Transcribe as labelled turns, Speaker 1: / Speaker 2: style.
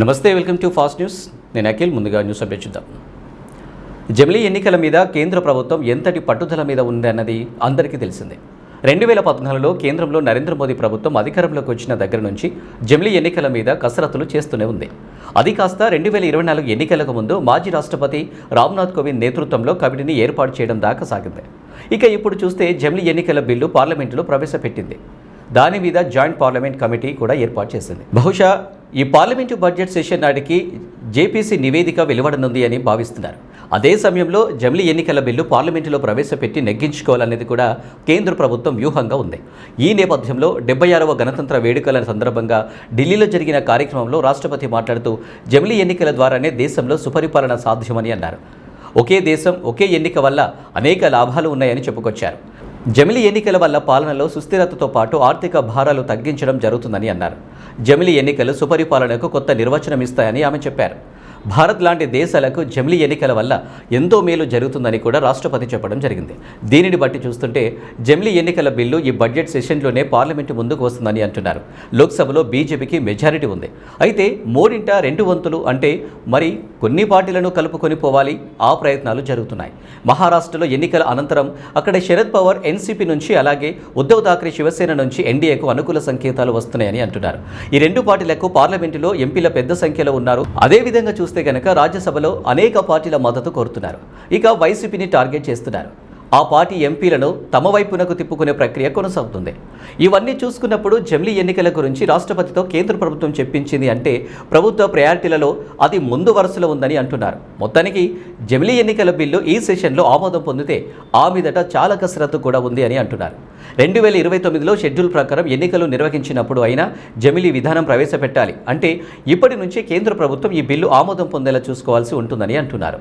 Speaker 1: నమస్తే welcome to fast news. నేను అఖిల్ ముందుగా న్యూస్ అప్డేట్ చూద్దాం. జమిలీ ఎన్నికల మీద కేంద్ర ప్రభుత్వం ఎంతటి పట్టుదల మీద ఉందన్నది అందరికీ తెలిసిందే. రెండు వేల పద్నాలుగులో కేంద్రంలో నరేంద్ర మోదీ ప్రభుత్వం అధికారంలోకి వచ్చిన దగ్గర నుంచి జమిలీ ఎన్నికల మీద కసరత్తులు చేస్తూనే ఉంది. అది కాస్త రెండు వేల ఇరవై నాలుగు ఎన్నికలకు ముందు మాజీ రాష్ట్రపతి రామ్నాథ్ కోవింద్ నేతృత్వంలో కమిటీని ఏర్పాటు చేయడం దాకా సాగింది. ఇక ఇప్పుడు చూస్తే జమిలీ ఎన్నికల బిల్లు పార్లమెంటులో ప్రవేశపెట్టింది. దాని మీద జాయింట్ పార్లమెంట్ కమిటీ కూడా ఏర్పాటు చేసింది. బహుశా ఈ పార్లమెంటు బడ్జెట్ సెషన్ నాటికి జేపీసీ నివేదిక వెలువడనుంది అని భావిస్తున్నారు. అదే సమయంలో జమిలి ఎన్నికల బిల్లు పార్లమెంటులో ప్రవేశపెట్టి నెగ్గించుకోవాలనేది కూడా కేంద్ర ప్రభుత్వం వ్యూహంగా ఉంది. ఈ నేపథ్యంలో డెబ్బై ఆరవ గణతంత్ర వేడుకల సందర్భంగా ఢిల్లీలో జరిగిన కార్యక్రమంలో రాష్ట్రపతి మాట్లాడుతూ జమిలీ ఎన్నికల ద్వారానే దేశంలో సుపరిపాలన సాధ్యమని అన్నారు. ఒకే దేశం ఒకే ఎన్నిక వల్ల అనేక లాభాలు ఉన్నాయని చెప్పుకొచ్చారు. జమిలీ ఎన్నికల వల్ల పాలనలో సుస్థిరతతో పాటు ఆర్థిక భారాలు తగ్గించడం జరుగుతుందని అన్నారు. జమిలీ ఎన్నికలు సుపరిపాలనకు కొత్త నిర్వచనం ఇస్తాయని ఆమె చెప్పారు. భారత్ లాంటి దేశాలకు జమిలీ ఎన్నికల వల్ల ఎంతో మేలు జరుగుతుందని కూడా రాష్ట్రపతి చెప్పడం జరిగింది. దీనిని బట్టి చూస్తుంటే జమిలీ ఎన్నికల బిల్లు ఈ బడ్జెట్ సెషన్లోనే పార్లమెంటు ముందుకు వస్తుందని అంటున్నారు. లోక్సభలో బీజేపీకి మెజారిటీ ఉంది. అయితే మూడింట రెండు వంతులు అంటే మరి కొన్ని పార్టీలను కలుపుకొని పోవాలి ఆ ప్రయత్నాలు జరుగుతున్నాయి. మహారాష్ట్రలో ఎన్నికల అనంతరం అక్కడ శరద్ పవార్ ఎన్సీపీ నుంచి అలాగే ఉద్ధవ్ థాక్రే శివసేన నుంచి ఎన్డీఏకు అనుకూల సంకేతాలు వస్తున్నాయని అంటున్నారు. ఈ రెండు పార్టీలకు పార్లమెంటులో ఎంపీల పెద్ద సంఖ్యలో ఉన్నారు. అదే విధంగా చూస్తే గనక రాజ్యసభలో అనేక పార్టీల మద్దతు కోరుతున్నారు. ఇక వైసీపీని టార్గెట్ చేస్తున్నారు. ఆ పార్టీ ఎంపీలను తమ వైపునకు తిప్పుకునే ప్రక్రియ కొనసాగుతుంది. ఇవన్నీ చూసుకున్నప్పుడు జమిలీ ఎన్నికల గురించి రాష్ట్రపతితో కేంద్ర ప్రభుత్వం చెప్పించింది అంటే ప్రభుత్వ ప్రయారిటీలలో అది ముందు వరుసలో ఉందని అంటున్నారు. మొత్తానికి జమిలీ ఎన్నికల బిల్లు ఈ సెషన్లో ఆమోదం పొందితే ఆ మీదట చాలా కసరత్తు కూడా ఉంది అని అంటున్నారు. రెండు వేల ఇరవై తొమ్మిదిలో షెడ్యూల్ ప్రకారం ఎన్నికలు నిర్వహించినప్పుడు అయినా జమిలీ విధానం ప్రవేశపెట్టాలి. అంటే ఇప్పటి నుంచే కేంద్ర ప్రభుత్వం ఈ బిల్లు ఆమోదం పొందేలా చూసుకోవాల్సి ఉంటుందని అంటున్నారు.